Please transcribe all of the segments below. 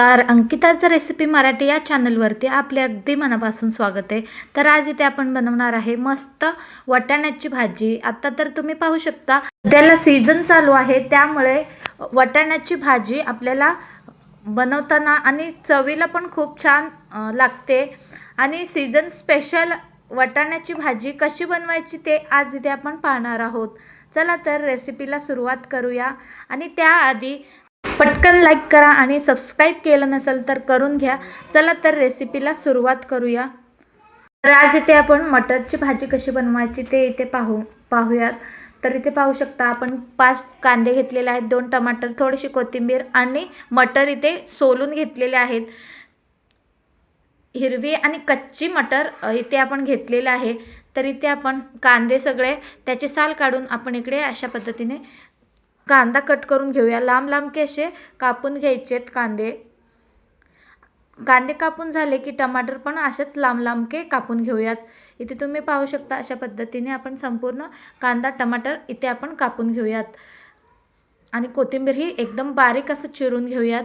नमस्कार. अंकिताचं रेसिपी मराठी या चॅनलवरती आपले अगदी मनापासून स्वागत आहे. तर आज इथे आपण बनवणार आहे मस्त वाटाण्याची भाजी. आता तर तुम्ही पाहू शकता त्याला सीझन चालू आहे. त्यामुळे वाटाण्याची भाजी आपल्याला बनवताना आणि चवीला पण खूप छान लागते. आणि सीझन स्पेशल वाटाण्याची भाजी कशी बनवायची ते आज इथे आपण पाहणार आहोत. चला तर रेसिपीला सुरुवात करूया. आणि त्याआधी पटकन लाईक करा आणि सबस्क्राईब केलं नसेल तर करून घ्या. चला तर रेसिपीला सुरुवात करूया. तर आज इथे आपण मटरची भाजी कशी बनवायची ते इथे पाहू पाहूयात. तर इथे पाहू शकता आपण पाच कांदे घेतलेले आहेत दोन टमाटर थोडीशी कोथिंबीर आणि मटर इथे सोलून घेतलेले आहेत. हिरवी आणि कच्ची मटर इथे आपण घेतलेलं आहे. तर इथे आपण कांदे सगळे त्याचे साल काढून आपण इकडे अशा पद्धतीने कांदा कट करून घेऊया. लांब लांब केसे कापून घ्यायचेत कांदे. कांदे कापून झाले की टमाटर पण असेच लांब लांब के कापून घेऊयात. इथे तुम्ही पाहू शकता अशा पद्धतीने आपण संपूर्ण कांदा टमाटर इथे आपण कापून घेऊयात. आणि कोथिंबीर ही एकदम बारीक असं चिरून घेऊयात.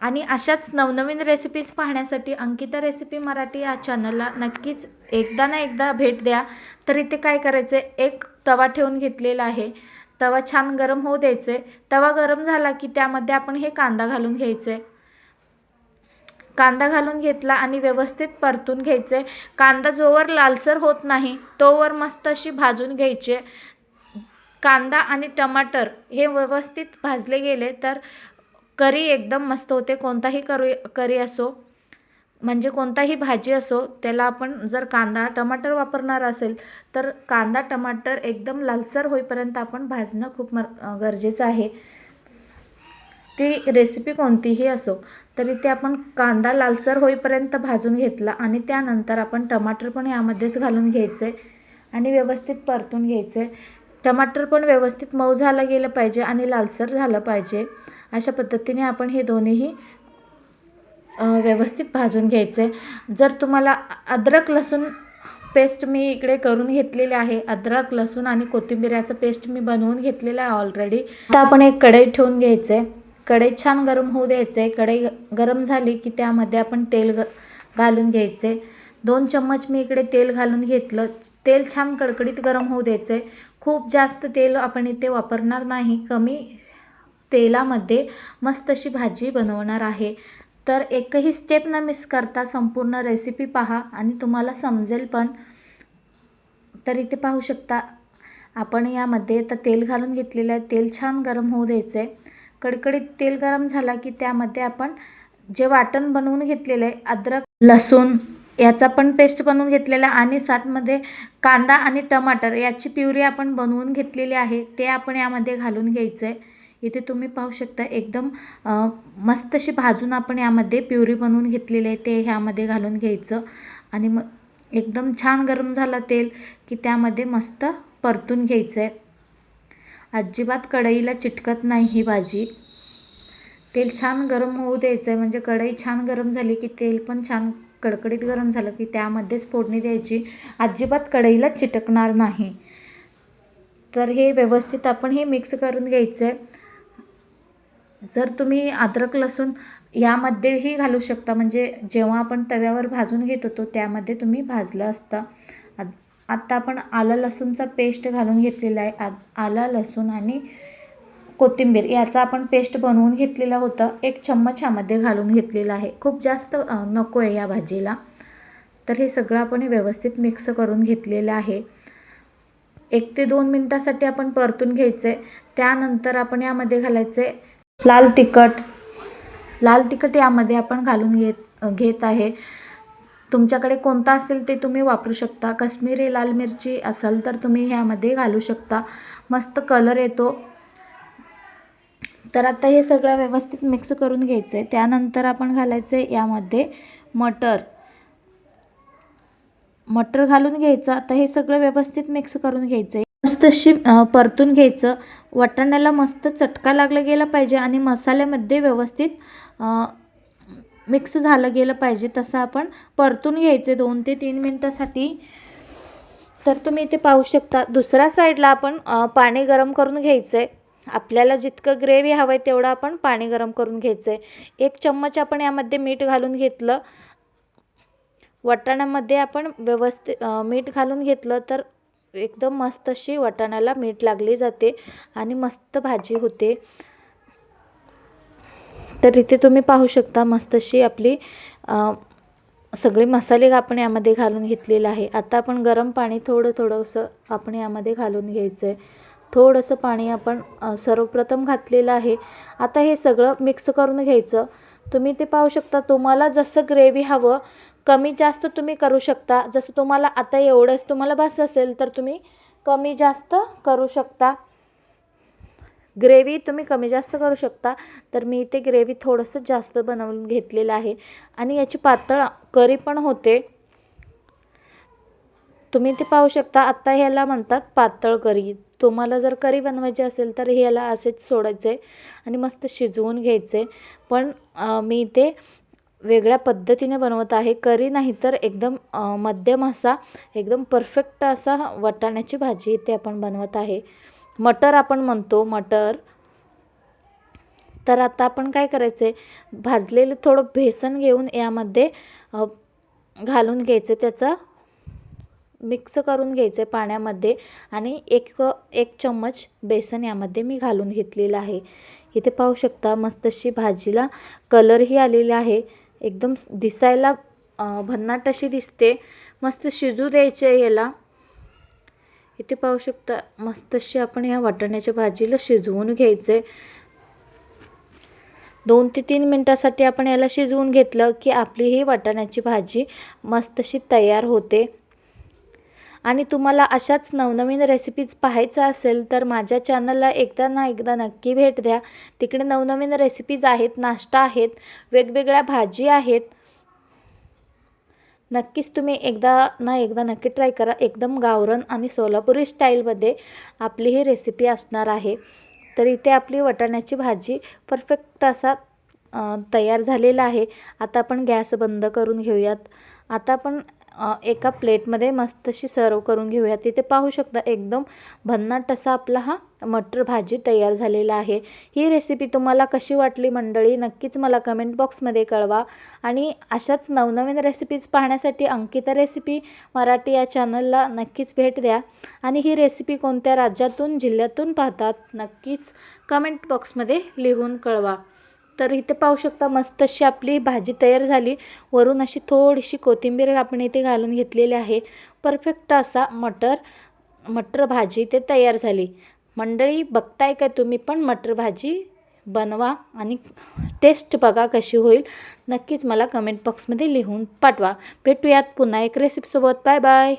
आणि अशाच नवनवीन रेसिपीज पाहण्यासाठी अंकिता रेसिपी मराठी या चॅनलला नक्कीच एकदा ना एकदा भेट द्या. तर इथे काय करायचं एक तवा ठेवून घेतलेला आहे. तवा छान गरम होऊ द्यायचे. तवा गरम झाला की त्यामध्ये आपण हे कांदा घालून घ्यायचे. कांदा घालून घेतला आणि व्यवस्थित परतून घ्यायचे. कांदा जोवर लालसर होत नाही तोवर मस्त अशी भाजून घ्यायचे. कांदा आणि टमाटर हे व्यवस्थित भाजले गेले तर करी एकदम मस्त होते. कोणताही करी करी असो. म्हणजे कोणताही भाजी असो त्याला आपण जर कांदा टमाटर वापरणार असेल तर कांदा टमाटर एकदम लालसर होईपर्यंत आपण भाजणं खूप मर गरजेचं आहे. ती रेसिपी कोणतीही असो तरी ते आपण कांदा लालसर होईपर्यंत भाजून घेतला आणि त्यानंतर आपण टमाटर पण यामध्येच घालून घ्यायचे आणि व्यवस्थित परतून घ्यायचे. टमाटर पण व्यवस्थित मऊ झालं गेलं पाहिजे आणि लालसर झालं पाहिजे. अशा पद्धतीने आपण हे दोन्हीही व्यवस्थित भाजून घ्यायचे. जर तुम्हाला अद्रक लसूण पेस्ट मी इकडे करून घेतलेले आहे. अद्रक लसूण आणि कोथिंबिऱ्याचं पेस्ट मी बनवून घेतलेलं आहे ऑलरेडी आता आपण एक कढई ठेवून घ्यायचे. कढई छान गरम होऊ द्यायचे. कढई गरम झाली की त्यामध्ये आपण तेल ग घालून घ्यायचे. दोन चम्मच मी इकडे तेल घालून घेतलं. तेल छान कडकडीत गरम होऊ द्यायचे. खूप जास्त तेल आपण इथे वापरणार नाही. कमी तेलामध्ये मस्त अशी भाजी बनवणार आहे. तर एकही स्टेप न मिस करता संपूर्ण रेसिपी पहा आणि तुम्हाला समजेल पण. तर इथे पाहू शकता आपण यामध्ये तर तेल घालून घेतलेलं आहे. तेल छान गरम होऊ द्यायचं आहे कडकडीत तेल गरम झाला की त्यामध्ये आपण जे वाटण बनवून घेतलेलं आहे अद्रक लसूण याचा पण पेस्ट बनवून घेतलेला आहे आणि साथमध्ये कांदा आणि टमाटर याची प्युरी आपण बनवून घेतलेली आहे ते आपण यामध्ये घालून घ्यायचं आहे इथे तुम्ही पाहू शकता एकदम मस्त अशी भाजून आपण यामध्ये प्युरी बनवून घेतलेली आहे ते ह्यामध्ये घालून घ्यायचं. आणि मग एकदम छान गरम झालं तेल की त्यामध्ये मस्त परतून घ्यायचं आहे अजिबात कढईला चिटकत नाही ही भाजी. तेल छान गरम होऊ द्यायचं आहे म्हणजे कढई छान गरम झाली की तेल पण छान कडकडीत गरम झालं की त्यामध्येच फोडणी द्यायची. अजिबात कढईला चिटकणार नाही. तर हे व्यवस्थित आपण हे मिक्स करून घ्यायचं आहे जर तुम्ही अद्रक लसूण यामध्येही घालू शकता म्हणजे जेव्हा आपण तव्यावर भाजून घेत होतो त्यामध्ये तुम्ही भाजलं असता. आत्ता आपण आलं लसूणचा पेस्ट घालून घेतलेला आहे. आ आला लसूण आणि कोथिंबीर याचा आपण पेस्ट बनवून घेतलेला होता. एक चम्मच ह्यामध्ये घालून घेतलेला आहे. खूप जास्त नको आहे या भाजीला. तर हे सगळं आपण व्यवस्थित मिक्स करून घेतलेलं आहे. एक ते दोन मिनटासाठी आपण परतून घ्यायचे त्यानंतर आपण यामध्ये घालायचे लाल तिखट. लाल तिखट यामध्ये आपण घालून घेत घेत आहे. तुमच्याकडे कोणता असेल ते तुम्ही वापरू शकता. कश्मीरी लाल मिरची असेल तर तुम्ही ह्यामध्ये घालू शकता. मस्त कलर येतो. तर आता हे सगळं व्यवस्थित मिक्स करून घ्यायचं आहे त्यानंतर आपण घालायचं आहे यामध्ये मटर. मटर घालून घ्यायचं. आता हे सगळं व्यवस्थित मिक्स करून घ्यायचं आहे मस्त अशी परतून घ्यायचं. वाटाण्याला मस्त चटका लागला गेला पाहिजे आणि मसाल्यामध्ये व्यवस्थित मिक्स झालं गेलं पाहिजे तसं आपण परतून घ्यायचे दोन ते तीन मिनटासाठी. तर तुम्ही इथे पाहू शकता दुसऱ्या साईडला आपण पाणी गरम करून घ्यायचं आहे आपल्याला जितकं ग्रेव्ही हवं आहे तेवढं आपण पाणी गरम करून घ्यायचं आहे एक चम्मच आपण यामध्ये मीठ घालून घेतलं. वाटाण्यामध्ये आपण व्यवस्थित मीठ घालून घेतलं तर एकदम मस्त अशी वाटाण्याला मीठ लागली जाते आणि मस्त भाजी होते. तर इथे तुम्ही पाहू शकता मस्त अशी आपली सगळे मसाले आपण यामध्ये घालून घेतलेलं आहे. आता आपण गरम पाणी थोडं थोडंसं आपण यामध्ये घालून घ्यायचं आहे थोडंसं पाणी आपण सर्वप्रथम घातलेलं आहे. आता हे सगळं मिक्स करून घ्यायचं. तुम्ही ते पाहू शकता तुम्हाला जसं ग्रेव्ही हवं कमी जास्त तुम्ही करू शकता. जसं तुम्हाला आता एवढंच तुम्हाला बस असेल तर तुम्ही कमी जास्त करू शकता. ग्रेव्ही तुम्ही कमी जास्त करू शकता. तर मी इथे ग्रेव्ही थोडंसं जास्त बनवून घेतलेलं आहे. आणि याची पातळ करी पण होते. तुम्ही ते पाहू शकता. आत्ता ह्याला म्हणतात पातळ करी. तुम्हाला जर करी बनवायची असेल तर ह्याला असेच सोडायचे आणि मस्त शिजवून घ्यायचे. पण मी इथे वेगळ्या पद्धतीने बनवत आहे. करी नाही तर एकदम मध्यम असा एकदम परफेक्ट असा वाटाण्याची भाजी इथे आपण बनवत आहे. मटर आपण म्हणतो मटर. तर आता आपण काय करायचं आहे भाजलेलं थोडं बेसन घेऊन यामध्ये घालून घ्यायचं. त्याचा मिक्स करून घ्यायचं आहे पाण्यामध्ये. आणि एक एक चम्मच बेसन यामध्ये मी घालून घेतलेलं आहे. इथे पाहू शकता मस्त अशी भाजीला कलरही आलेला आहे. एकदम दिसायला भन्नाट अशी दिसते. मस्त शिजू द्यायचे याला. इथे पाहू शकता मस्त अशी आपण या वाटाण्याच्या भाजीला शिजवून घ्यायचं. आहे दोन ते तीन मिनटासाठी आपण याला शिजवून घेतलं की आपली ही वाटाण्याची भाजी मस्त अशी तयार होते. आणि तुम्हाला अशाच नवनवीन रेसिपीज पाहायचं असेल तर माझ्या चॅनलला एकदा ना एकदा नक्की भेट द्या. तिकडे नवनवीन रेसिपीज आहेत नाश्ता आहेत वेगवेगळ्या भाजी आहेत. नक्कीच तुम्ही एकदा ना एकदा नक्की ट्राय करा. एकदम गावरण आणि सोलापुरी स्टाईलमध्ये आपली ही रेसिपी असणार आहे. तर इथे आपली वाटाण्याची भाजी परफेक्ट असा तयार झालेला आहे. आता आपण गॅस बंद करून घेऊयात. आता आपण एका प्लेटमध्ये मस्त अशी सर्व करून घेऊया. तिथे पाहू शकता एकदम भन्नाट असा आपला हा मटर भाजी तयार झालेला आहे. ही रेसिपी तुम्हाला कशी वाटली मंडळी? नक्कीच मला कमेंट बॉक्समध्ये कळवा. आणि अशाच नवनवीन रेसिपीज पाहण्यासाठी अंकिता रेसिपी मराठी या चॅनलला नक्कीच भेट द्या. आणि ही रेसिपी कोणत्या राज्यातून जिल्ह्यातून पाहतात नक्कीच कमेंट बॉक्समध्ये लिहून कळवा. तर इथे पाहू शकता मस्त अशी आपली भाजी तयार झाली. वरून अशी थोडीशी कोथिंबीर आपण इथे घालून घेतलेली आहे. परफेक्ट असा मटर मटर भाजी ते तयार झाली. मंडळी बघताय का तुम्ही पण मटर भाजी? बनवा आणि टेस्ट बघा कशी होईल. नक्कीच मला कमेंट बॉक्समध्ये लिहून पाठवा. भेटूयात पुन्हा एक रेसिपीसोबत बाय बाय